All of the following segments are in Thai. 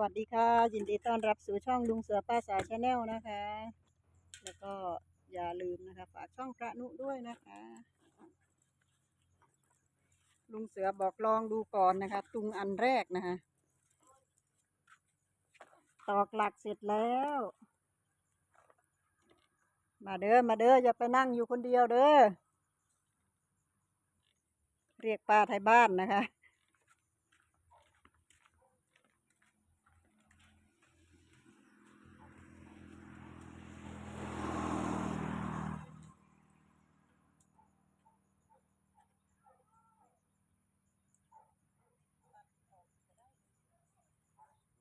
วัสดีค่ะ ยินดีต้อนรับสู่ช่องลุงเสือป้าสาชาแนลนะคะ แล้วก็อย่าลืมนะคะฝากช่องพระนุด้วยนะคะ ลุงเสือบอกลองดูก่อนนะคะ ตุงอันแรกนะคะ ตอกหลักเสร็จแล้ว มาเด้อมาเด้ออย่าไปนั่งอยู่คนเดียวเด้อเรียกป้าไทยบ้านนะคะ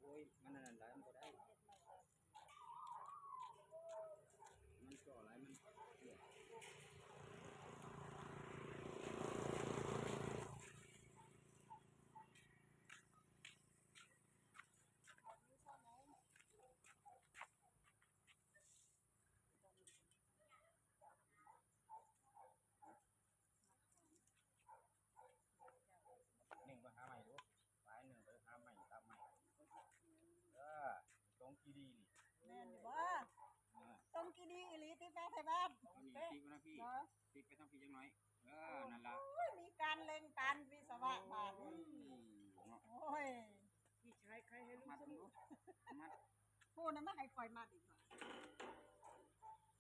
โอ้ยมันนั่นหลายมันบ่ได้ มันจ่อหลายมันเสีย หนึ่งไปหาใหม่ดูไปหนึ่งไปหาใหม่ตามใหม่เออตรงกีดีนี่ แม่นอยู่บ่ เออ ต้มกีดีอีหลีที่ป้าไทยบ้าน เอานี่ติ๊กไปนะพี่เนาะติ๊กไปทางพี่จังหน่อย เออ นั่นละโอ้ยมีการเล็งการวิศวะบาดโอ้ยโเนาะอ้ยพี่ชายใครให้ลูกมัดสมันนุดูกมัด พูดนะไม่ให้คอยมาอีกหน่อย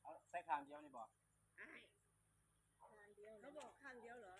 เอาใส่ข้างเดียวนี่บ่อ้ายเขาบอกข้างเดียวเหรอ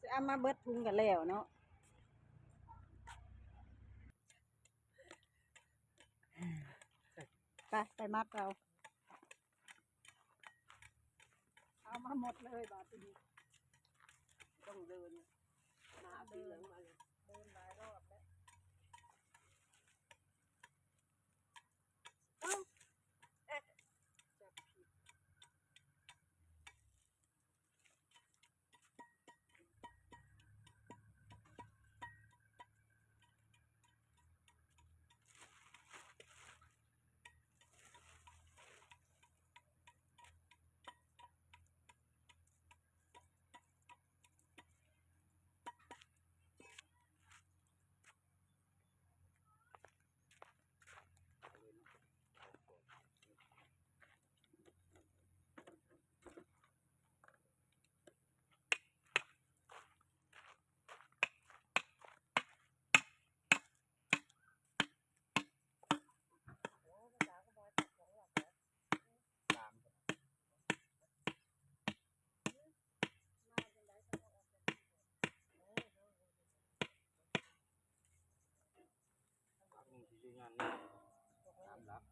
จะเอามาเบิดทุงกันแล้วเนาะไปไปมัดเรา เอามาหมดเลยบาทีต้องเดินหนาเดินมาเลย พักหนึ่งที่อยู่งานนี่ตามรับ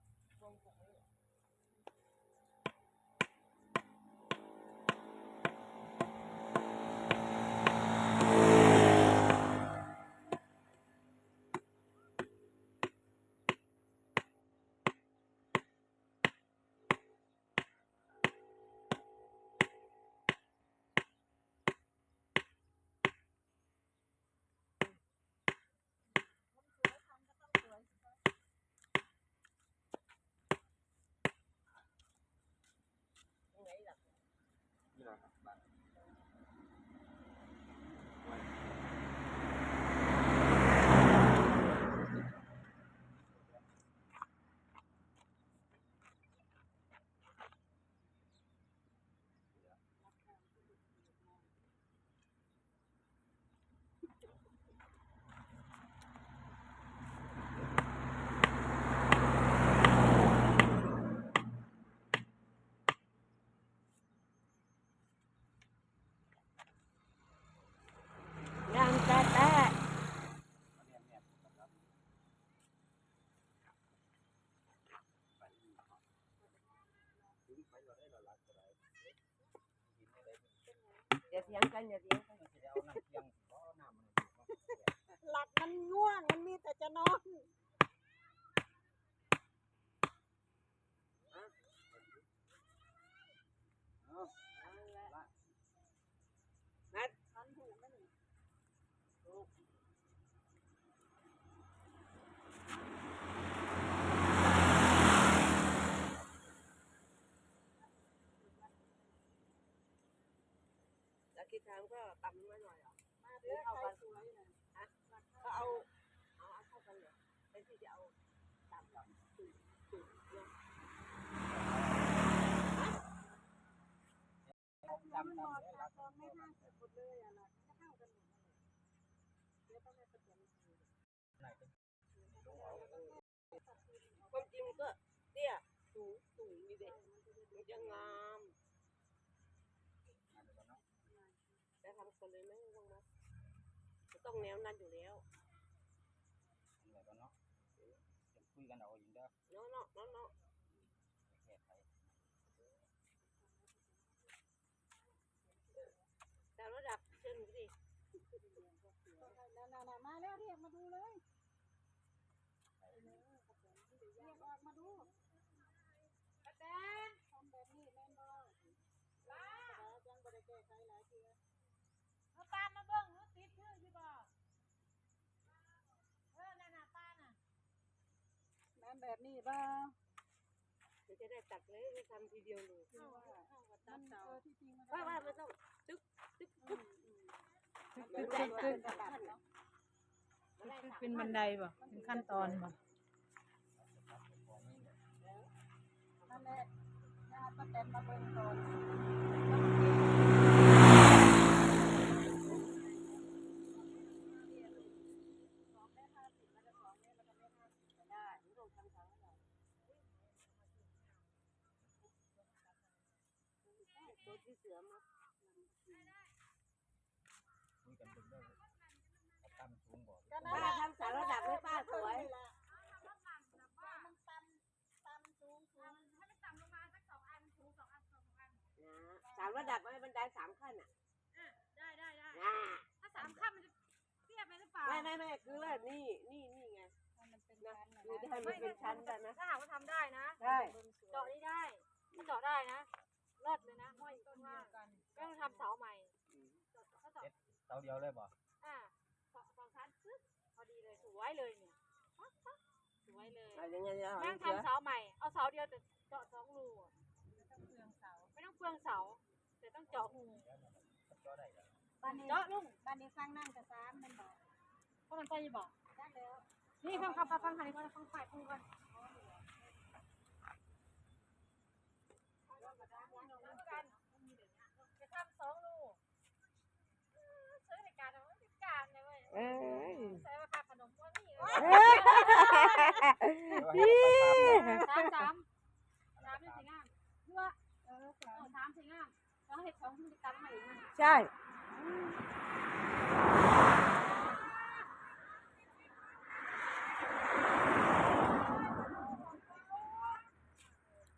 ยังไงล่ะ นี่แหละครับบ้าน งานแต่แต่ มาเรียนเนี่ยนะครับไปอีกเนาะถึงไปเราได้เราลักก็ได้กินไม่ได้ อย่าเสียงกันอย่าเสียงกันมันจะไงเพราะน้ำมันอยู่เนาะหลับมันง่วงมันมีแต่จะนอน เอาละ ทันถูกไหมนี่ แล้วคิดทางก็ต่ำมาหน่อยอะมาเด้อใครสวยนะก็เอาเอาเอาเข้ากันเลยไอ้ที่จะเอาต่ำต่ำสูงสูงลงจำมันจำบอกได้ตาละตอนไม่ห้าสิบหมดเลยอะล่ะก็เท่ากันหมดเลยเดี๋ยวต้องให้ประเด็นคุยไหนเป็นความจริงมันก็เตี้ยสูงสูงนี่เด็กมันจะงาม มาเดี๋ยวก่อนเนาะ แต่ทำคนเลยไม่ต้องนะจะต้องแนวนั้นอยู่แล้วเดี๋ยวก่อนเนาะเดี๋ยวคุยกันเอาเองเด้อเนาะเนาะเนาะเนาะแก้ไขแต่ระดับเชิญดินั่นๆๆมาแล้วเรียกมาดูเลยเรียกออกมาดูป้าแตนทำแบบนี้แม่นบ่ป้าจังบ่ได้แก้ไขหลายเทื่อ เอาตามมาเบิ่งหนูติดชื่ออยู่บ่เออนั่นน่ะป้าน่ะแม่นแบบนี้บ่เดี๋ยวจะได้ตัดเลยไม่ทำทีเดียวเลยคือว่ามันเออที่จริงมันว่าว่ามันต้องตึ๊กตึ๊กตึ๊กมันได้ตามระดับเนาะมันได้สามเป็นบันไดบ่เป็นขั้นตอนบ่นั่นแหละญาติป้าแตนมาเบิ่งก่อนสองเมตรห้าสิบแล้วก็สองเมตรแล้วก็เมตรห้าสิบก็ได้หรือลงทางเขาแล้ว ตัวที่เสือมาคุยกันถึงได้ตั้มสูงบ่ก็นั่นป้าแหละทำสารระดับให้ป้าสวยว่ามันต่ำต่ำสูงสูงนะสามระดับให้บันไดสามขั้นอะได้ได้ได้อ่าถ้าสามขั้นมันจะเทียบไหมหรือเปล่าไม่ไม่ไม่คือว่านี่นี่นี่ไงมันเป็นนะชั้นนะคือให้มันเป็นชั้นกันนะถ้าหากว่าทำได้นะได้เจาะนี่ได้ถ้าเจาะได้นะ เลิศเลยนะห้อยต้นว่าก็ต้องทำเสาใหม่เจาะถ้าเจาะเตาเดียวเลยบ่อ่าสองสองชั้นปึ๊บพอดีเลยสวยเลยเนี่ยปั๊บปั๊บสวยเลยอะไรอย่างเงี้ยจะแม่งเสือทำเสาใหม่ เอาเสาเดียวแต่เจาะสองรูอะไม่ต้องเปลืองเสาไม่ต้องเปลืองเสาแต่ต้องเจาะหูก็ได้ครับบ้านนี้เจาะลุงบ้านนี้ฟังนั่งกับสามมันบอกเพราะมันไปจะบอกได้แล้วนี่ฟังฟังฟังฟังทางนี้ก่อนฟังฝ่ายพูดกันจะทำสองรูซื้อในการเอาในการ เลยเว้ยเอ้ยใส่ราคาขนมพวกนี้สามสามสามสีงามเพื่อเออสามสีงามแล้วเห็ดของที่ตั้งใหม่ใช่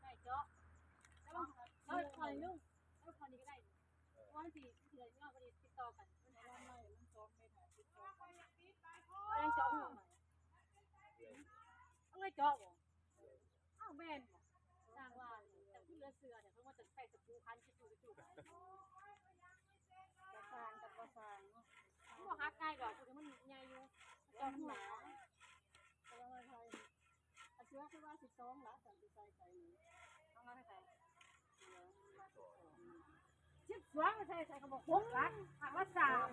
ใส่เจาะแล้วมันแล้วคอยนุ่งแล้วคอยนี้ก็ได้ว่าสีเถื่อนเนาะพอดีติดต่อกันมันเอาไม่มันสองไม่ถ่ายติดต่อกันเอาเจาะหัวใหม่ เอาเลยเจาะบ่อ้าวแม่นบ่สร้างว่าแต่ที่เรือเสือเนี่ยเพิ่งว่าจะใส่ตะปูคันคิดดูคิดดูจะสร้างกับก็สร้างเนาะมันบอกฮักง่ายดอกคือมันใหญ่อยู่จ้าหนาแต่ว่าไม่ใช่อาชื้อคือว่าสิบสองละแต่ใส่ใส่หนูเอามาให้ใส่ชิดสวงใส่ใส่เขาบอกหกลักถามว่าสาม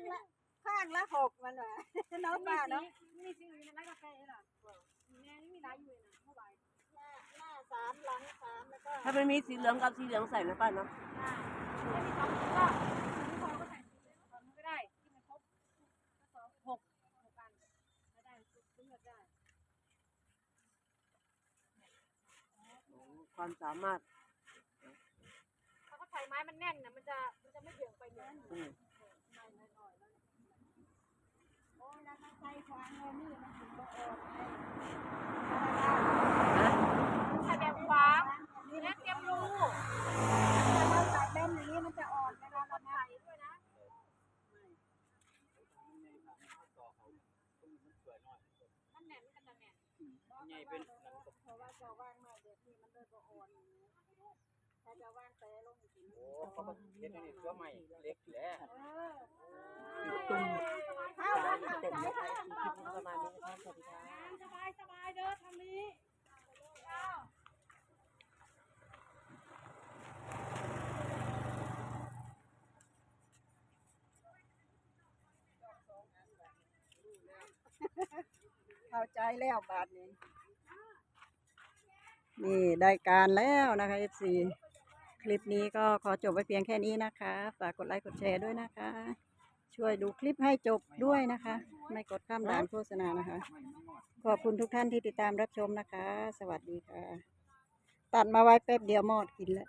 างละข้างละหกมันว่ะเนาะป้าเนาะมีสิ่งอื่นอะไรกาแฟล่ะแม่นี่มีหลายอยู่นะเมื่อวานหน้าหน้าสามหลังสามแล้วก็ถ้ามันมีสีเหลืองกับสีเหลืองใส่นะป้าเนาะอ่าแล้วมีสองก็มีสองก็ใส่สองก็ได้ที่มันครบสองหกหกอันแล้วได้ซื้อได้ความสามารถถ้าเขาใส่ไม้มันแน่นนะมันจะมันจะไม่เหยื่อไปเยอะ อืม โอ้ย แล้วมันใส่ควางเลยนี่นถึงบ่ออกไงใส่แบบขวางและเตรียมรูถ้าส่เล่นอย่างนี้มันจะอ่อนเวลาเราใส่ด้วยนะต่อเขาต้องมันแน่นมันแหนมกันนะแม่ใหญ่เป็นเพราะว่าจะว่างมาเดี๋ยวนี้มันเลยบ่อ่อนถ้าจะว่างแต่ลงอีกทีโอ้เขาก็เฮ็ดนี่ตัวใหม่เล็กและเออตุ่ม เข้าแล้วเข้าเต็มใจเลยคลิปนี้ประมาณนี้นะคะสวัสดีค่ะ สบายสบายเด้อทำนี้เข้าใจแล้วบาทนี้ นี่ได้การแล้วนะคะ FC คลิปนี้ก็ขอจบไว้เพียงแค่นี้นะคะ ฝากกดไลค์กดแชร์ด้วยนะคะ ช่วยดูคลิปให้จบด้วยนะคะ ไม่กดข้ามด่านโฆษณานะคะ ขอบคุณทุกท่านที่ติดตามรับชมนะคะ สวัสดีค่ะ ตัดมาไว้แป๊บเดียวหมอดกินแล้ว